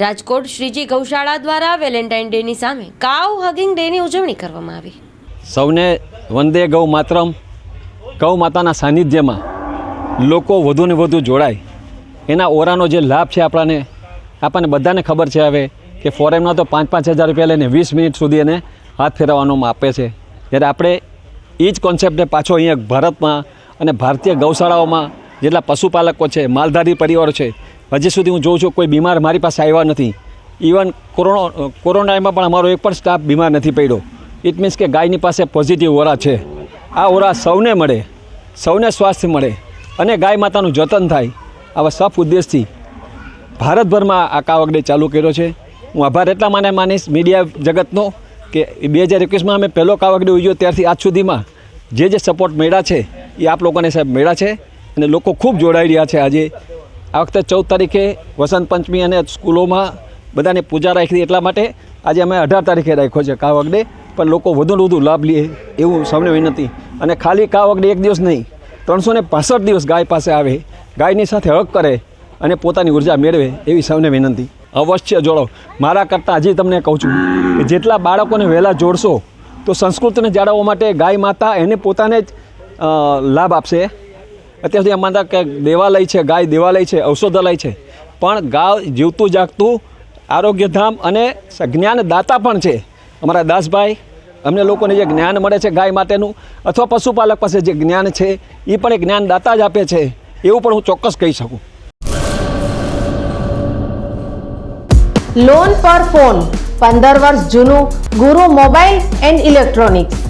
રાજકોટ શ્રીજી ગૌશાળા દ્વારા વેલેન્ટાઇન ડેની સામે કાવ હગિંગ ડેની ઉજવણી કરવામાં આવી. સૌને વંદે ગૌ માતરમ. ગૌ માતાના સાનિધ્યમાં લોકો વધુને વધુ જોડાય. એના ઓરાનો જે લાભ છે આપણાને, આપણને બધાને ખબર છે હવે કે ફોરેનમાં તો પાંચ પાંચ હજાર રૂપિયા લઈને વીસ મિનિટ સુધી એને હાથ ફેરવવાનો આપે છે. જ્યારે આપણે એ જ કોન્સેપ્ટને પાછો અહીંયા ભારતમાં અને ભારતીય ગૌશાળાઓમાં જેટલા પશુપાલકો છે, માલધારી પરિવારો છે હજી સુધી હું જોઉં છું કોઈ બીમાર મારી પાસે આવ્યા નથી. ઇવન કોરોના કોરોનામાં પણ અમારો એક પણ સ્ટાફ બીમાર નથી પડ્યો. ઇટ મીન્સ કે ગાયની પાસે પોઝિટિવ ઓરા છે. આ ઓરા સૌને મળે, સૌને સ્વાસ્થ્ય મળે અને ગાય માતાનું જતન થાય. આવા સફ ઉદ્દેશથી ભારતભરમાં આ કાવગડે ચાલુ કર્યો છે. હું આભાર એટલા માને માનીશ મીડિયા જગતનો કે બે હજાર એકવીસમાં અમે પહેલો કાવગડે ઉજ્યો ત્યારથી આજ સુધીમાં જે જે સપોર્ટ મળ્યા છે એ આપ લોકોને સાહેબ મળ્યા છે અને લોકો ખૂબ જોડાઈ રહ્યા છે આજે. આ વખતે ચૌદ તારીખે વસંત પંચમી અને સ્કૂલોમાં બધાને પૂજા રાખી એટલા માટે આજે અમે અઢાર તારીખે રાખ્યો છે કાવક ડે પણ લોકો વધુ વધુ લાભ લે એવું સૌને વિનંતી અને ખાલી કાવક ડે એક દિવસ નહીં, ત્રણસો ને પાસઠ દિવસ ગાય પાસે આવે, ગાયની સાથે હક કરે અને પોતાની ઊર્જા મેળવે એવી સૌને વિનંતી અવશ્ય જોડો. મારા કરતાં હજી તમને કહું છું કે જેટલા બાળકોને વહેલા જોડશો, તો સંસ્કૃતિને જાળવવા માટે ગાય માતા એને પોતાને જ લાભ આપશે. અત્યાર સુધી માનતા કે દેવાલય છે, ગાય દેવાલય છે, ઔષધાલય છે. પણ ગાય જીવતું જાગતું આરોગ્યધામ અને જ્ઞાનદાતા પણ છે. અમારા દાસભાઈ, અમને લોકોને જે જ્ઞાન મળે છે ગાય માટેનું, અથવા પશુપાલક પાસે જે જ્ઞાન છે એ પણ એ જ્ઞાનદાતા જ આપે છે. એવું પણ હું ચોક્કસ કહી શકું. લોન પર ફોન પંદર વર્ષ જૂનું ગુરુ મોબાઈલ એન્ડ ઇલેક્ટ્રોનિક્સ.